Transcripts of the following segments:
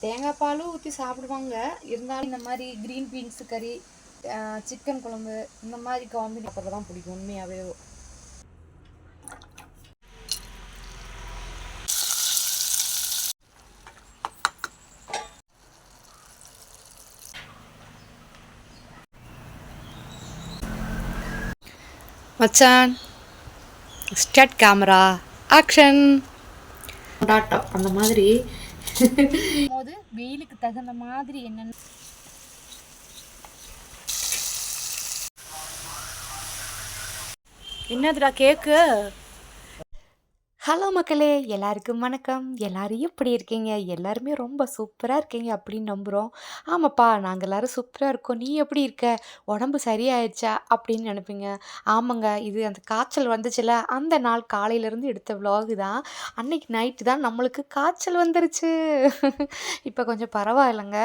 தேங்காய் பாலும் ஊற்றி சாப்பிடுவாங்க. இருந்தாலும் இந்த மாதிரி க்ரீன் பீன்ஸ் கறி சிக்கன் குழம்பு இந்த மாதிரி காம்பினேஷன் சாப்பிட்றது தான் பிடிக்கும் உண்மையாகவே மச்சான் ஸ்டார்ட் கேமரா ஆக்ஷன் டாட்டா அந்த மாதிரி போது வெயிலுக்கு தகுந்த மாதிரி என்னென்ன என்னதுடா கேக்கு? ஹலோ மக்களே எல்லாருக்கும் வணக்கம். எல்லாரும் எப்படி இருக்கீங்க? எல்லாருமே ரொம்ப சூப்பராக இருக்கீங்க அப்படின்னு நம்புகிறோம் ஆமாப்பா நாங்கள் எல்லாரும் சூப்பராக இருக்கோம். நீ எப்படி இருக்க? உடம்பு சரியாயிடுச்சா அப்படின்னு நினைப்பீங்க. ஆமாங்க இது அந்த காய்ச்சல் வந்துச்சுல அந்த நாள் காலையிலேருந்து எடுத்த விலாகு தான். அன்னைக்கு நைட்டு தான் நம்மளுக்கு காய்ச்சல் வந்துருச்சு. இப்போ கொஞ்சம் பரவாயில்லைங்க.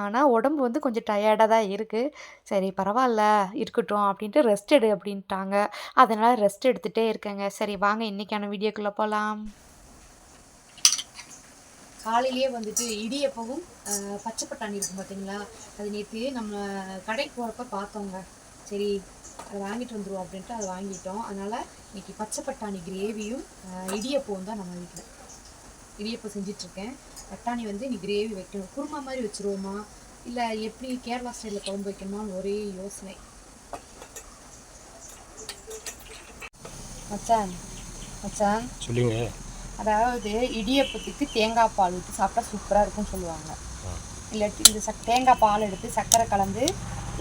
ஆனால் உடம்பு வந்து கொஞ்சம் டயர்டாக தான் இருக்குது சரி பரவாயில்ல இருக்கட்டும் அப்படின்ட்டு ரெஸ்ட் எடு அப்படின்ட்டாங்க. அதனால் ரெஸ்ட் எடுத்துகிட்டே இருக்கேங்க. சரி வாங்க இன்றைக்கான வீடியோக்குள்ளே போகலாம் காலையிலேயே வந்துட்டு இடியப்பவும் பச்சை பட்டாணி இருக்கும் பார்த்தீங்களா அது நேற்று நம்ம கடைக்கு போகிறப்ப பார்த்தோங்க. சரி அதை வாங்கிட்டு வந்துடுவோம் அப்படின்ட்டு அதை வாங்கிட்டோம். அதனால் இன்னைக்கு பச்சை பட்டாணி கிரேவியும் இடியப்பவும் தான் நம்ம வீட்டில் இடியப்பம் செஞ்சிட்ருக்கேன். பட்டாணி வந்து இன்னைக்கு கிரேவி வைக்கணும். குருமா மாதிரி வச்சுருவோமா? இல்லை எப்படி கேரளா ஸ்டைலில் குழம்பு வைக்கணுமான்னு ஒரே யோசனை. மச்சான் மச்சான். சொல்லுங்க. அதாவது இடியப்பத்துக்கு தேங்காய் பால் ஊற்றி சாப்பிட்டா சூப்பராக இருக்கும்னு சொல்லுவாங்க. இல்லாட்டி இந்த சக் தேங்காய் பால் எடுத்து சர்க்கரை கலந்து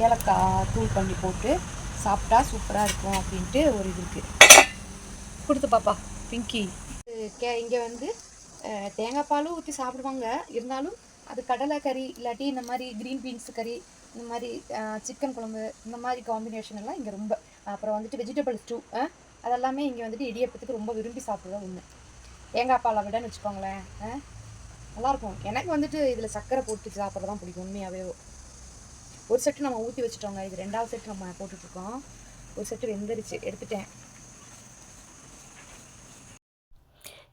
ஏலக்காய் தூள் பண்ணி போட்டு சாப்பிட்டா சூப்பராக இருக்கும் அப்படின்ட்டு ஒரு இது இருக்குது கொடுத்து பாப்பா பிங்கி. கே இங்கே வந்து தேங்காய் பாலும் ஊற்றி சாப்பிடுவாங்க. இருந்தாலும் அது கடலை கறி இல்லாட்டி இந்த மாதிரி க்ரீன் பீன்ஸ் கறி இந்த மாதிரி சிக்கன் குழம்பு இந்த மாதிரி காம்பினேஷன் எல்லாம் இங்கே ரொம்ப. அப்புறம் வந்துட்டு வெஜிடபிள் ஸ்டூ அதெல்லாமே இங்கே வந்துட்டு இடியப்பத்துக்கு ரொம்ப விரும்பி சாப்பிட்றதா ஒன்று தேங்காய் பாலை விடன்னு வச்சுக்கோங்களேன். ஆ? நல்லாயிருக்கும். எனக்கு வந்துட்டு இதில் சர்க்கரை போட்டு சாப்பிட்றது தான் பிடிக்கும் உண்மையாகவே ஒரு செட்டு நம்ம ஊற்றி வச்சுட்டோங்க. இது ரெண்டாவது செட்டு நம்ம போட்டுட்ருக்கோம். ஒரு செட்டு வெந்துருச்சு. எடுத்துட்டேன்.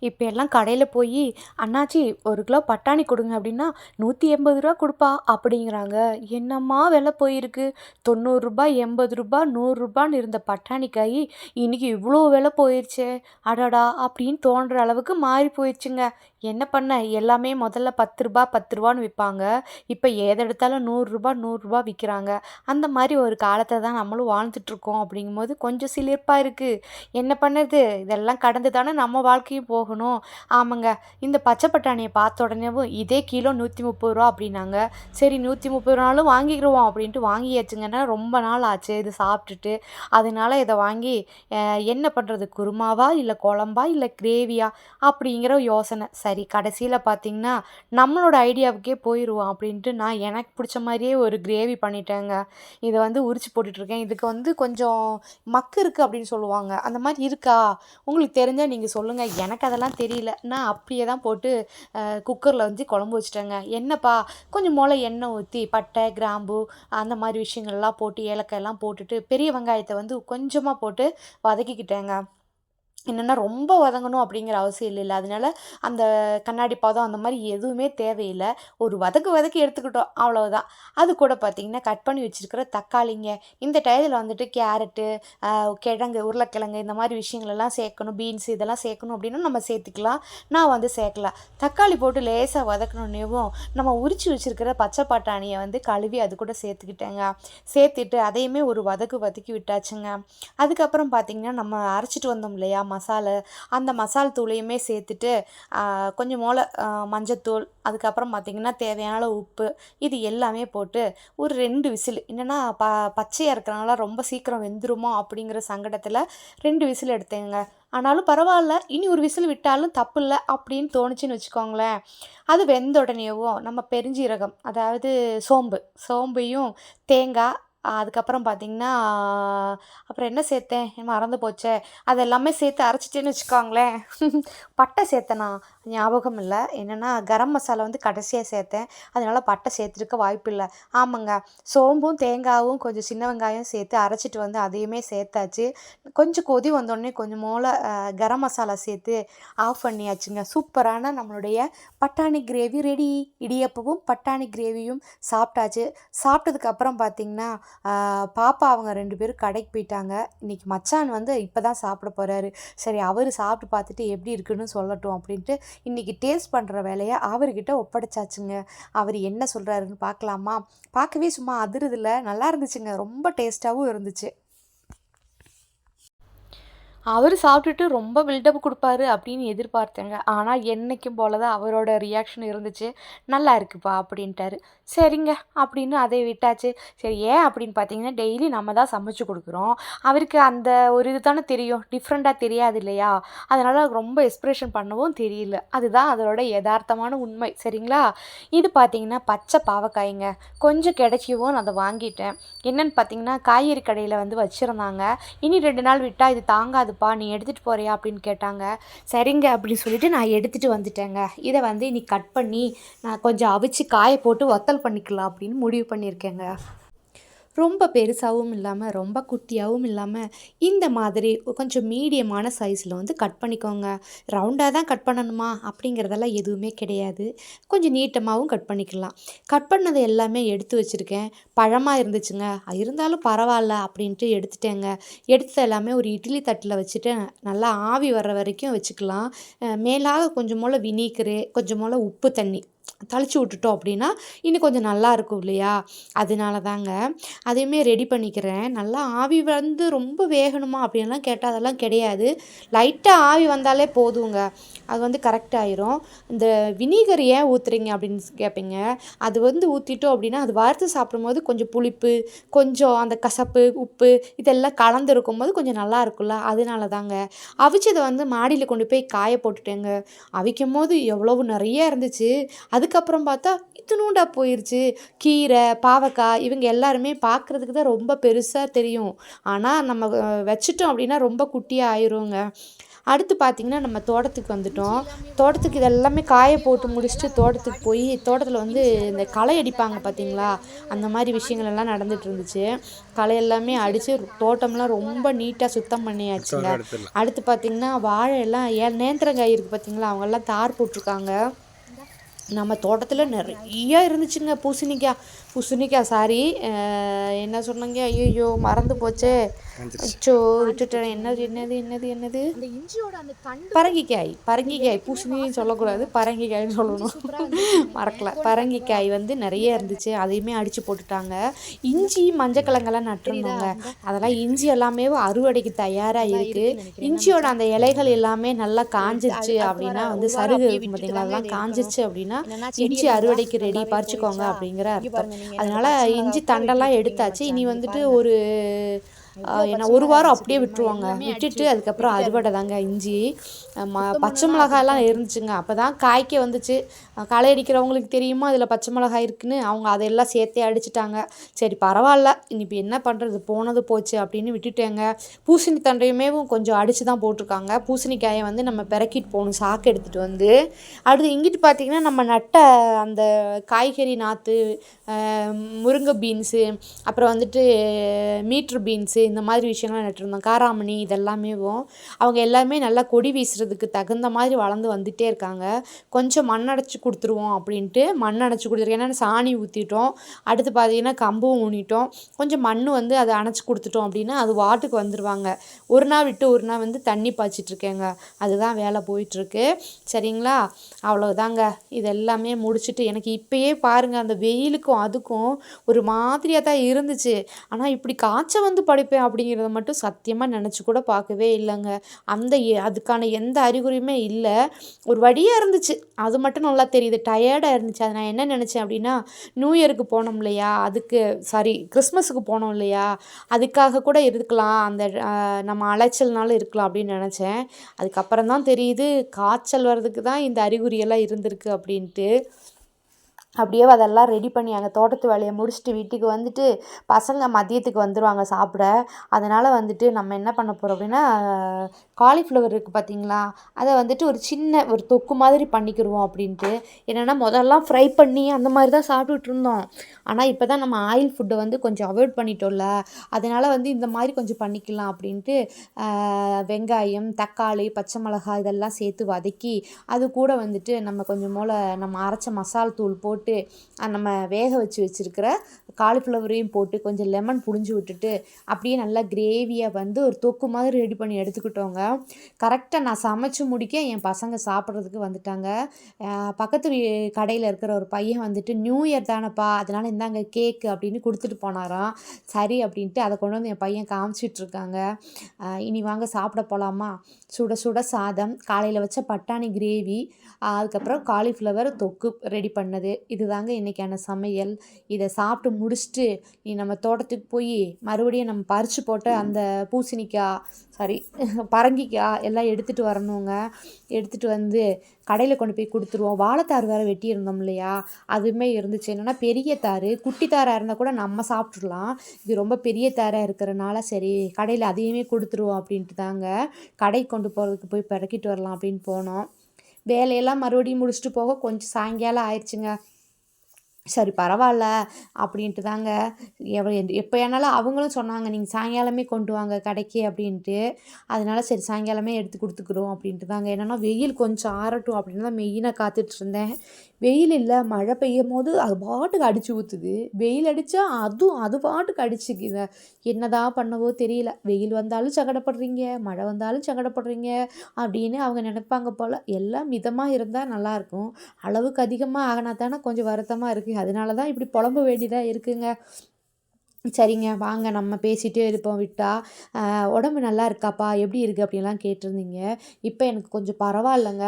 இப்போ எல்லாம் கடையில் போய் அண்ணாச்சி ஒரு கிலோ பட்டாணி கொடுங்க அப்படின்னா நூற்றி எண்பது ரூபா கொடுப்பா அப்படிங்கிறாங்க. என்னம்மா விலை போயிருக்கு? தொண்ணூறுரூபா எண்பது ரூபா நூறுரூபான்னு இருந்த பட்டாணிக்காய் இன்னைக்கு இவ்வளோ விலை போயிடுச்சே அடடா அப்படின்னு தோன்ற அளவுக்கு மாறி போயிடுச்சுங்க என்ன பண்ண? எல்லாமே முதல்ல பத்து ரூபா பத்து ரூபான்னு விற்பாங்க இப்போ ஏதெடுத்தாலும் நூறுரூபா நூறுரூபா விற்கிறாங்க அந்த மாதிரி ஒரு காலத்தை தான் நம்மளும் வாழ்ந்துட்டுருக்கோம் அப்படிங்கும்போது கொஞ்சம் சிலிர்ப்பாக இருக்குது என்ன பண்ணுறது இதெல்லாம் கடந்து தானே நம்ம வாழ்க்கையும் போகணும். ஆமாங்க. இந்த பச்சை பட்டாணியை பார்த்த உடனேவும் இதே கிலோ நூற்றி முப்பது ரூபா அப்படின்னாங்க. சரி நூற்றி முப்பது ரூபாலும் வாங்கிக்கிடுவோம் அப்படின்ட்டு வாங்கியாச்சுங்கன்னா ரொம்ப நாள் ஆச்சு இது சாப்பிட்டுட்டு. அதனால இதை வாங்கி என்ன பண்ணுறது குருமாவா இல்லை குழம்பா இல்லை கிரேவியா? அப்படிங்கிற யோசனை. சரி கடைசியில் பார்த்தீங்கன்னா நம்மளோட ஐடியாவுக்கே போயிடுவோம் அப்படின்ட்டு நான் எனக்கு பிடிச்ச மாதிரியே ஒரு கிரேவி பண்ணிட்டேங்க. இதை வந்து உரிச்சு போட்டுட்ருக்கேன். இதுக்கு வந்து கொஞ்சம் மக்கு இருக்குது அப்படின்னு சொல்லுவாங்க. அந்த மாதிரி இருக்கா? உங்களுக்கு தெரிஞ்சால் நீங்கள் சொல்லுங்கள் எனக்கு அதை அதெல்லாம் தெரியல. நான் அப்படியே தான் போட்டு குக்கரில் வந்து குழம்பு வச்சுட்டேங்க. என்னப்பா? கொஞ்சம் மொளை எண்ணெய் ஊற்றி பட்டை கிராம்பு அந்த மாதிரி விஷயங்கள்லாம் போட்டு ஏலக்காயெல்லாம் போட்டுட்டு பெரிய வெங்காயத்தை வந்து கொஞ்சமாக போட்டு வதக்கிக்கிட்டேங்க. என்னென்னா ரொம்ப வதங்கணும் அப்படிங்கிற அவசியம் இல்லை அதனால அந்த கண்ணாடி பாதம் அந்த மாதிரி எதுவுமே தேவையில்லை. ஒரு வதக்கு வதக்கி எடுத்துக்கிட்டோம் அவ்வளோதான் அது கூட பார்த்தீங்கன்னா கட் பண்ணி வச்சுருக்கிற தக்காளிங்க இந்த டயத்தில் வந்துட்டு கேரட்டு கிழங்கு உருளைக்கிழங்கு இந்த மாதிரி விஷயங்களெல்லாம் சேர்க்கணும் பீன்ஸ் இதெல்லாம் சேர்க்கணும் அப்படின்னா நம்ம சேர்த்துக்கலாம் நான் வந்து சேர்க்கல. தக்காளி போட்டு லேசாக வதக்கணுன்னேவும் நம்ம உரிச்சு வச்சுருக்கிற பச்சை பட்டாணியை வந்து கழுவி அது கூட சேர்த்துக்கிட்டேங்க. சேர்த்துட்டு அதையுமே ஒரு வதக்கு வதக்கி விட்டாச்சுங்க. அதுக்கப்புறம் பார்த்திங்கன்னா நம்ம அரைச்சிட்டு வந்தோம் இல்லையா மசாலா அந்த மசால் தூளையுமே சேர்த்துட்டு கொஞ்சம் மோளை மஞ்சத்தூள் அதுக்கப்புறம் பார்த்திங்கன்னா தேவையான உப்பு இது எல்லாமே போட்டு ஒரு ரெண்டு விசில் என்னென்னா ப பச்சையாக இருக்கிறனால ரொம்ப சீக்கிரம் வெந்துருமோ அப்படிங்கிற சங்கடத்தில் ரெண்டு விசில் எடுத்தேங்க. ஆனாலும் பரவாயில்ல இனி ஒரு விசில் விட்டாலும் தப்பு இல்லை அப்படின்னு தோணுச்சுன்னு வச்சுக்கோங்களேன். அது வெந்த உடனேவும் நம்ம பெருஞ்சீரகம் அதாவது சோம்பு சோம்பையும் தேங்காய் அதுக்கப்புறம் பார்த்தீங்கன்னா அப்புறம் என்ன சேர்த்தேன்? மறந்து போச்சே. அது எல்லாமே சேர்த்து அரைச்சிட்டேன்னு வச்சுக்கோங்களேன். பட்டை சேர்த்தேனா? ஞாபகம் இல்லை என்னென்னா கரம் மசாலா வந்து கடைசியாக சேர்த்தேன். அதனால் பட்டை சேர்த்துருக்க வாய்ப்பு இல்லை ஆமாங்க. சோம்பும் தேங்காயும் கொஞ்சம் சின்ன வெங்காயம் சேர்த்து அரைச்சிட்டு வந்து அதையுமே சேர்த்தாச்சு. கொஞ்சம் கொதி வந்தோடனே கொஞ்சம் மூளை கரம் மசாலா சேர்த்து ஆஃப் பண்ணியாச்சுங்க. சூப்பரான நம்மளுடைய பட்டாணி கிரேவி ரெடி. இடியப்பவும் பட்டாணி கிரேவியும் சாப்பிட்டாச்சு. சாப்பிட்டதுக்கப்புறம் பார்த்திங்கன்னா பாப்பா அவங்க ரெண்டு பேரும் கடைக்கு போயிட்டாங்க. இன்றைக்கி மச்சான் வந்து இப்போ தான் சாப்பிட போகிறாரு சரி அவர் சாப்பிட்டு பார்த்துட்டு எப்படி இருக்குன்னு சொல்லட்டும் அப்படின்ட்டு இன்றைக்கி டேஸ்ட் பண்ணுற வேலையை அவர்கிட்ட ஒப்படைச்சாச்சுங்க. அவர் என்ன சொல்கிறாருன்னு பார்க்கலாமா? பார்க்கவே சும்மா அதிருதில்ல. நல்லா இருந்துச்சுங்க. ரொம்ப டேஸ்ட்டாகவும் இருந்துச்சு. அவர் சாப்பிட்டுட்டு ரொம்ப பில்டப் கொடுப்பாரு அப்படின்னு எதிர்பார்த்தேங்க. ஆனால் என்னைக்கும் போல தான் அவரோட ரியாக்ஷன் இருந்துச்சு. நல்லா இருக்குப்பா அப்படின்ட்டாரு. சரிங்க அப்படின்னு அதை விட்டாச்சு. சரி ஏன் அப்படின்னு பார்த்தீங்கன்னா டெய்லி நம்ம தான் சமைச்சு கொடுக்குறோம். அவருக்கு அந்த ஒரு இது தானே தெரியும் டிஃப்ரெண்ட்டாக தெரியாது இல்லையா? அதனால் ரொம்ப எக்ஸ்ப்ரெஷன் பண்ணவும் தெரியல. அதுதான் அதோட யதார்த்தமான உண்மை. சரிங்களா? இது பார்த்தீங்கன்னா பச்சை பாவக்காய்ங்க. கொஞ்சம் கிடைக்கவும் நான் அதை வாங்கிட்டேன். என்னென்னு பார்த்தீங்கன்னா காய்கறி கடையில் வந்து வச்சுருந்தாங்க. இனி ரெண்டு நாள் விட்டால் இது தாங்காது தாங்காதுப்பா நீ எடுத்துகிட்டு போறியா அப்படின்னு கேட்டாங்க. சரிங்க அப்படின்னு சொல்லிட்டு நான் எடுத்துகிட்டு வந்துட்டேங்க. இதை வந்து இன்னைக்கு கட் பண்ணி நான் கொஞ்சம் அவிச்சு காய போட்டு வத்தல் பண்ணிக்கலாம் அப்படின்னு முடிவு பண்ணியிருக்கேங்க. ரொம்ப பெருசாகவும் இல்லாமல் ரொம்ப குட்டியாகவும் இல்லாமல் இந்த மாதிரி கொஞ்சம் மீடியமான சைஸில் வந்து கட் பண்ணிக்கோங்க. ரவுண்டாக தான் கட் பண்ணணுமா? அப்படிங்கிறதெல்லாம் எதுவுமே கிடையாது. கொஞ்சம் நீட்டமாகவும் கட் பண்ணிக்கலாம். கட் பண்ணதை எல்லாமே எடுத்து வச்சுருக்கேன். பழமாக இருந்துச்சுங்க. இருந்தாலும் பரவாயில்ல அப்படின்ட்டு எடுத்துட்டேங்க. எடுத்தது எல்லாமே ஒரு இட்லி தட்டில் வச்சுட்டு நல்லா ஆவி வர்ற வரைக்கும் வச்சுக்கலாம். மேலாக கொஞ்சம் போல் வினீக்கரு கொஞ்சம் போல் உப்பு தண்ணி. தளிச்சு விட்டுட்டோம் அப்படின்னா இன்னும் கொஞ்சம் நல்லா இருக்கும் இல்லையா? அதனால தாங்க அதையுமே ரெடி பண்ணிக்கிறேன். நல்லா ஆவி வந்து ரொம்ப வேகணுமா அப்படின்லாம் கேட்டால் அதெல்லாம் கிடையாது. லைட்டாக ஆவி வந்தாலே போதுங்க. அது வந்து கரெக்ட் ஆயிரும். இந்த வினிகர் ஏன் ஊற்றுறீங்க அப்படின்னு கேட்பீங்க அது வந்து ஊற்றிட்டோம் அப்படின்னா அது வறுத்து சாப்பிடும்போது கொஞ்சம் புளிப்பு கொஞ்சம் அந்த கசப்பு உப்பு இதெல்லாம் கலந்துருக்கும் போது கொஞ்சம் நல்லா இருக்கும்ல. அதனால தாங்க அவிச்சதை வந்து மாடியில் கொண்டு போய் காய போட்டுட்டேங்க. அவிக்கும் போது எவ்வளவு நிறைய இருந்துச்சு. அது அதுக்கப்புறம் பார்த்தா இத்தினூண்டா போயிருச்சு. கீரை பாவக்காய் இவங்க எல்லாருமே பார்க்குறதுக்கு தான் ரொம்ப பெருசாக தெரியும். ஆனால் நம்ம வச்சிட்டோம் அப்படின்னா ரொம்ப குட்டியாக ஆயிருங்க. அடுத்து பார்த்திங்கன்னா நம்ம தோட்டத்துக்கு வந்துட்டோம். தோட்டத்துக்கு இதெல்லாமே காய போட்டு முடிச்சுட்டு தோட்டத்துக்கு போய் தோட்டத்தில் வந்து இந்த களை அடிப்பாங்க பார்த்தீங்களா அந்த மாதிரி விஷயங்கள் எல்லாம் நடந்துட்டு இருந்துச்சு. களை எல்லாமே அடித்து தோட்டம்லாம் ரொம்ப நீட்டாக சுத்தம் பண்ணியாச்சுங்க. அடுத்து பார்த்திங்கன்னா வாழை எல்லாம் ஏன் நேந்திரங்காய் இருக்குது பார்த்தீங்களா அவங்கெல்லாம் தார் போட்டிருக்காங்க. நம்ம தோட்டத்தில் நிறைய இருந்துச்சுங்க பூசணிக்காய். பூசணிக்காய் சாரி. என்ன சொன்னாங்க? ஐயோ மறந்து போச்சே. அச்சோ விட்டுட்டேன். என்னது என்னது என்னது என்னது? அந்த இஞ்சியோட அந்த தண்டு பரங்கிக்காய் பரங்கிக்காய் பூசணின்னு சொல்லக்கூடாது. பரங்கிக்காய்னு சொல்லணும். மறக்கல. பரங்கிக்காய் வந்து நிறைய இருந்துச்சு. அதையுமே அடித்து போட்டுட்டாங்க. இஞ்சி மஞ்சக்கிழங்கெல்லாம் நட்டுருந்தாங்க. அதெல்லாம் இஞ்சி எல்லாமே அறுவடைக்கு தயாராக இருக்குது இஞ்சியோட அந்த இலைகள் எல்லாமே நல்லா காஞ்சிருச்சு அப்படின்னா வந்து சருகு இருக்கும் பார்த்தீங்களா? அதெல்லாம் காஞ்சிருச்சு அப்படின்னா இஞ்சி அறுவடைக்கு ரெடி பறிச்சுக்கோங்க அப்படிங்கிற அர்த்தம். அதனால இஞ்சி தண்டெல்லாம் எடுத்தாச்சு. இனி வந்துட்டு ஒரு என்ன ஒரு வாரம் அப்படியே விட்டுருவாங்க. விட்டுட்டு அதுக்கப்புறம் அறுவடை தாங்க இஞ்சி ம பச்சை மிளகாயெல்லாம் இருந்துச்சுங்க. அப்போ தான் காய்க்க வந்துச்சு. களை அடிக்கிறவங்களுக்கு தெரியுமா அதில் பச்சை மிளகாய் இருக்குன்னு? அவங்க அதையெல்லாம் சேர்த்தே அடிச்சிட்டாங்க. சரி பரவாயில்ல. இப்போ என்ன பண்ணுறது போனது போச்சு அப்படின்னு விட்டுட்டேங்க. பூசணி தண்டையுமே கொஞ்சம் அடித்து தான் போட்டிருக்காங்க. பூசணிக்காயை வந்து நம்ம பிறக்கிட்டு போகணும் சாக்கு எடுத்துகிட்டு வந்து. அடுத்து இங்கிட்டு பார்த்தீங்கன்னா நம்ம நட்ட அந்த காய்கறி நாற்று முருங்கை பீன்ஸு அப்புறம் வந்துட்டு மீட்ரு பீன்ஸு இந்த மாதிரி விஷயங்கள்லாம் நட்டுருந்தோம் காராமணி இதெல்லாமே அவங்க எல்லாமே நல்லா கொடி வீசுறதுக்கு தகுந்த மாதிரி வளர்ந்து வந்துட்டே இருக்காங்க. கொஞ்சம் மண் அடைச்சி கொடுத்துருவோம் அப்படின்ட்டு மண் அடைச்சி கொடுத்துருக்கோம் ஏன்னா சாணி ஊற்றிட்டோம் அடுத்து பார்த்தீங்கன்னா கம்பும் ஊனிட்டோம். கொஞ்சம் மண் வந்து அதை அணைச்சி கொடுத்துட்டோம் அப்படின்னா அது வாட்டுக்கு வந்துடுவாங்க ஒரு நாள் விட்டு ஒரு நாள் வந்து தண்ணி பாய்ச்சிட்ருக்கேங்க அதுதான் வேலை போயிட்டுருக்கு. சரிங்களா? அவ்வளோதாங்க இது எல்லாமே முடிச்சுட்டு எனக்கு இப்போயே பாருங்கள் அந்த வெயிலுக்கும் அதுக்கும் ஒரு மாதிரியாக தான் இருந்துச்சு. ஆனால் இப்படி காய்ச்சல் வந்து படிப்பேன். அப்படிங்கிறத மட்டும் சத்தியமாக நினச்சி கூட பார்க்கவே இல்லைங்க. அந்த எ- அதுக்கான எந்த அறிகுறியுமே இல்லை. ஒரு வழியாக இருந்துச்சு. அது மட்டும் நல்லா தெரியுது. டயர்டாக இருந்துச்சு. அதை நான் என்ன நினச்சேன் அப்படின்னா நியூ இயருக்கு போனோம் இல்லையா? அதுக்கு சாரி கிறிஸ்மஸுக்கு போனோம் இல்லையா? அதுக்காக கூட இருக்கலாம். அந்த நம்ம அலைச்சல்னால இருக்கலாம் அப்படின்னு நினச்சேன். அதுக்கப்புறம் தான் தெரியுது காய்ச்சல் வர்றதுக்கு தான் இந்த அறிகுறியெல்லாம் இருந்திருக்கு அப்படின்ட்டு. அப்படியே அதெல்லாம் ரெடி பண்ணி அங்கே தோட்டத்து வேலையை முடிச்சுட்டு வீட்டுக்கு வந்துட்டு பசங்க மதியத்துக்கு வந்துடுவாங்க சாப்பிட. அதனால் வந்துட்டு நம்ம என்ன பண்ண போகிறோம் அப்படின்னா காலிஃப்ளவர் இருக்குது பார்த்தீங்களா அதை வந்துட்டு ஒரு சின்ன ஒரு தொக்கு மாதிரி பண்ணிக்கிடுவோம் அப்படின்ட்டு. என்னென்னா முதல்லாம் ஃப்ரை பண்ணி அந்த மாதிரி தான் சாப்பிட்டுட்டு இருந்தோம். ஆனால் இப்போ தான் நம்ம ஆயில் ஃபுட்டை வந்து கொஞ்சம் அவாய்ட் பண்ணிட்டோம்ல. அதனால் வந்து இந்த மாதிரி கொஞ்சம் பண்ணிக்கலாம் அப்படின்ட்டு வெங்காயம் தக்காளி பச்சை மிளகாய் இதெல்லாம் சேர்த்து வதக்கி அது கூட வந்துட்டு நம்ம கொஞ்சம் போல் நம்ம அரைச்ச மசால் தூள் போட்டு போட்டு நம்ம வேக வச்சு வச்சுருக்கிற காலிஃப்ளவரையும் போட்டு கொஞ்சம் லெமன் புழிஞ்சு விட்டுட்டு அப்படியே நல்லா கிரேவியாக வந்து ஒரு தொக்கு மாதிரி ரெடி பண்ணி எடுத்துக்கிட்டோங்க. கரெக்டாக நான் சமைச்சு முடிக்க என் பசங்க சாப்பிட்றதுக்கு வந்துட்டாங்க. பக்கத்து வீ கடையில் இருக்கிற ஒரு பையன் வந்துட்டு நியூ இயர் தானேப்பா அதனால் இந்தாங்க கேக்கு அப்படின்னு கொடுத்துட்டு போனாராம். சரி அப்படின்ட்டு அதை கொண்டு வந்து என் பையன் காமிச்சிட்ருக்காங்க இனி வாங்க சாப்பிட போகலாமா சுட சுட சாதம் காலையில் வச்ச பட்டாணி கிரேவி அதுக்கப்புறம் காலிஃப்ளவர் தொக்கு ரெடி பண்ணது. இதுதாங்க இன்றைக்கான சமையல். இதை சாப்பிட்டு முடிச்சுட்டு நீ நம்ம தோட்டத்துக்கு போய் மறுபடியும் நம்ம பறித்து போட்ட அந்த பூசணிக்காய் சாரி பரங்கிக்காய் எல்லாம் எடுத்துகிட்டு வரணுங்க. எடுத்துகிட்டு வந்து கடையில் கொண்டு போய் கொடுத்துருவோம். வாழைத்தார் வேறு வெட்டியிருந்தோம் இல்லையா? அதுவுமே இருந்துச்சு. என்னென்னா பெரிய தார் குட்டி தாராக இருந்தால் கூட நம்ம சாப்பிட்றலாம் இது ரொம்ப பெரிய தாராக இருக்கிறனால சரி கடையில் அதையுமே கொடுத்துருவோம் அப்படின்ட்டு தாங்க கடைக்கு கொண்டு போகிறதுக்கு போய் பிறக்கிட்டு வரலாம் அப்படின்னு போனோம். வேலையெல்லாம் மறுபடியும் முடிச்சுட்டு போக கொஞ்சம் சாயங்காலம் ஆயிடுச்சுங்க. சரி பரவாயில்ல அப்படின்ட்டு தாங்க. எவ எப்போ ஏனாலும் அவங்களும் சொன்னாங்க நீங்கள் சாயங்காலமே கொண்டு வாங்க கடைக்கு அப்படின்ட்டு. அதனால சரி சாயங்காலமே எடுத்து கொடுத்துக்குறோம் அப்படின்ட்டு தாங்க. என்னென்னா வெயில் கொஞ்சம் ஆறட்டும் அப்படின்னு தான் மெயினாக காத்துட்டு இருந்தேன் வெயில் இல்லை மழை பெய்யும் போது அது பாட்டுக்கு அடிச்சு ஊற்றுது வெயில் அடித்தா அதுவும் அது பாட்டுக்கு அடிச்சுக்குது. என்னதான் பண்ணவோ தெரியல. வெயில் வந்தாலும் சங்கடப்படுறீங்க மழை வந்தாலும் சங்கடப்படுறீங்க அப்படின்னு அவங்க நினைப்பாங்க போல். எல்லாம் மிதமாக இருந்தால் நல்லாயிருக்கும் அளவுக்கு அதிகமாக ஆகினா தானே கொஞ்சம் வருத்தமாக இருக்குது அதனால தான் இப்படி புலம்ப வேண்டியதாக இருக்குங்க. சரிங்க வாங்க நம்ம பேசிகிட்டே இருப்போம் விட்டா. உடம்பு நல்லா இருக்காப்பா? எப்படி இருக்குது அப்படின்லாம் கேட்டிருந்தீங்க. இப்போ எனக்கு கொஞ்சம் பரவாயில்லைங்க.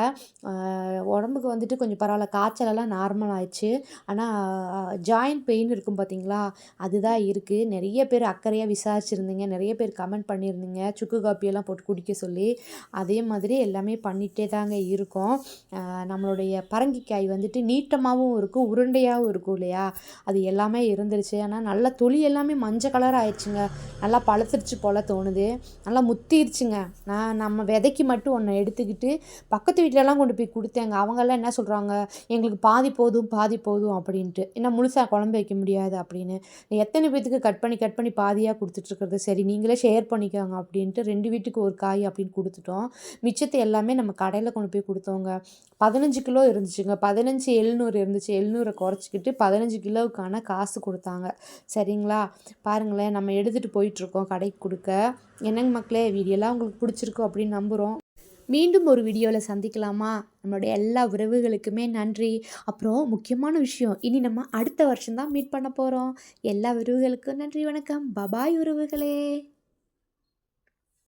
உடம்புக்கு வந்துட்டு கொஞ்சம் பரவாயில்ல. காய்ச்சலெல்லாம் நார்மல் ஆயிடுச்சு. ஆனால் ஜாயிண்ட் பெயின் இருக்கும் பார்த்தீங்களா? அதுதான் இருக்குது நிறைய பேர் அக்கறையாக விசாரிச்சிருந்தீங்க. நிறைய பேர் கமெண்ட் பண்ணியிருந்தீங்க. சுக்கு காப்பியெல்லாம் போட்டு குடிக்க சொல்லி. அதே மாதிரி எல்லாமே பண்ணிகிட்டே தாங்க இருக்கோம். நம்மளுடைய பரங்கிக்காய் வந்துட்டு நீட்டமாகவும் இருக்கும் உருண்டையாகவும் இருக்கும் இல்லையா? அது எல்லாமே இருந்துருச்சு. ஆனால் நல்ல தொளி எல்லாமே மஞ்சள் கலர் ஆயிடுச்சுங்க. நல்லா பழுத்துருச்சு போல் தோணுது. நல்லா முத்திருச்சுங்க. நான் நம்ம விதைக்கு மட்டும் ஒன்று எடுத்துக்கிட்டு பக்கத்து வீட்டிலலாம் கொண்டு போய் கொடுத்தேங்க. அவங்கெல்லாம் என்ன சொல்கிறாங்க எங்களுக்கு பாதி போதும் பாதி போதும் அப்படின்ட்டு. என்ன முழுசாக குழம்பு வைக்க முடியாது அப்படின்னு. எத்தனை பேத்துக்கு கட் பண்ணி கட் பண்ணி பாதியாக கொடுத்துட்ருக்குறது சரி நீங்களே ஷேர் பண்ணிக்கோங்க அப்படின்ட்டு ரெண்டு வீட்டுக்கு ஒரு காய் அப்படின்னு கொடுத்துட்டோம். மிச்சத்தை எல்லாமே நம்ம கடையில் கொண்டு போய் கொடுத்தோங்க. பதினஞ்சு கிலோ இருந்துச்சுங்க. பதினஞ்சு எழுநூறு இருந்துச்சு. எழுநூறை குறைச்சிக்கிட்டு பதினஞ்சு கிலோவுக்கான காசு கொடுத்தாங்க. சரிங்களா? பாருங்களேன் நம்ம எடுத்துகிட்டு போயிட்டுருக்கோம் கடைக்கு கொடுக்க. என்னங்க மக்களே வீடியோலாம் உங்களுக்கு பிடிச்சிருக்கோம் அப்படின்னு நம்புகிறோம் மீண்டும் ஒரு வீடியோவில் சந்திக்கலாமா? நம்மளுடைய எல்லா உறவுகளுக்குமே நன்றி. அப்புறம் முக்கியமான விஷயம் இனி நம்ம அடுத்த வருஷம்தான் மீட் பண்ண போகிறோம் எல்லா உறவுகளுக்கும் நன்றி வணக்கம். பபாய் உறவுகளே.